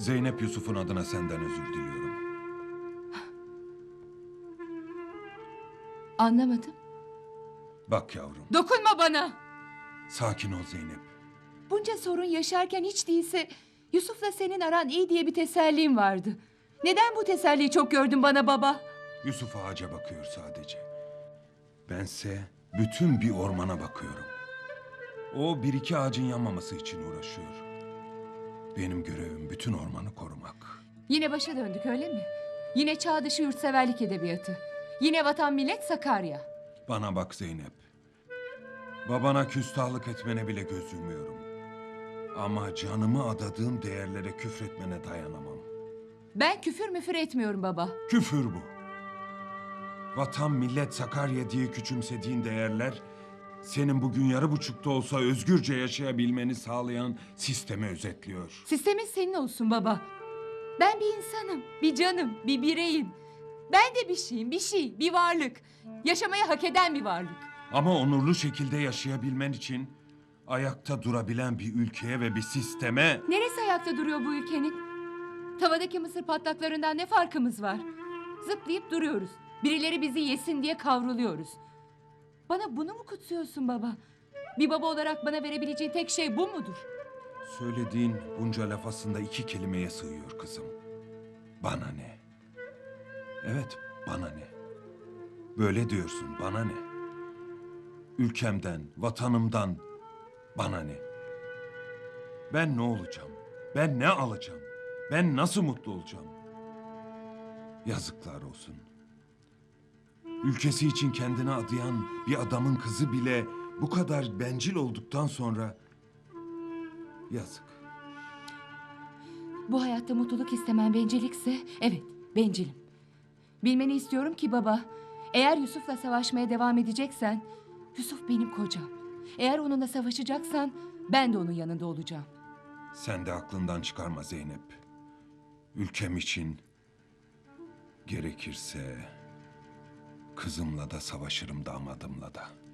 Zeynep Yusuf'un adına senden özür diliyorum. Anlamadım. Bak yavrum, Dokunma bana. sakin ol Zeynep. Bunca sorun yaşarken hiç değilse Yusuf'la senin aran iyi diye bir tesellim vardı. Neden bu teselliyi çok gördün bana baba? Yusuf ağaca bakıyor sadece. Bense bütün bir ormana bakıyorum. O bir iki ağacın yanmaması için uğraşıyor. Benim görevim bütün ormanı korumak. Yine başa döndük öyle mi? Yine çağ dışı yurtseverlik edebiyatı. Yine vatan millet Sakarya. Bana bak Zeynep. Babana küstahlık etmene bile göz yumuyorum. Ama canımı adadığım değerlere küfretmene dayanamam. Ben küfür müfür etmiyorum baba. Küfür bu. Vatan, millet, Sakarya diye küçümsediğin değerler... ...senin bugün yarı buçukta olsa özgürce yaşayabilmeni sağlayan sistemi özetliyor. Sistemin senin olsun baba. Ben bir insanım, bir canım, bir bireyim. Ben de bir şeyim, bir şey, bir varlık. Yaşamayı hak eden bir varlık. Ama onurlu şekilde yaşayabilmen için... ...ayakta durabilen bir ülkeye ve bir sisteme... Neresi ayakta duruyor bu ülkenin? Tavadaki mısır patlaklarından ne farkımız var? Zıplayıp duruyoruz. Birileri bizi yesin diye kavruluyoruz. Bana bunu mu kutsuyorsun baba? Bir baba olarak bana verebileceğin tek şey bu mudur? Söylediğin bunca laf aslında iki kelimeye sığıyor kızım. Bana ne? Evet, bana ne? Böyle diyorsun, bana ne? Ülkemden, vatanımdan bana ne? Ben ne olacağım? Ben ne alacağım? Ben nasıl mutlu olacağım? Yazıklar olsun. Ülkesi için kendini adayan bir adamın kızı bile bu kadar bencil olduktan sonra yazık. Bu hayatta mutluluk istemen bencillikse evet bencilim. Bilmeni istiyorum ki baba eğer Yusuf'la savaşmaya devam edeceksen Yusuf benim kocam. Eğer onunla savaşacaksan ben de onun yanında olacağım. Sen de aklından çıkarma Zeynep. Ülkem için gerekirse kızımla da savaşırım damadımla da.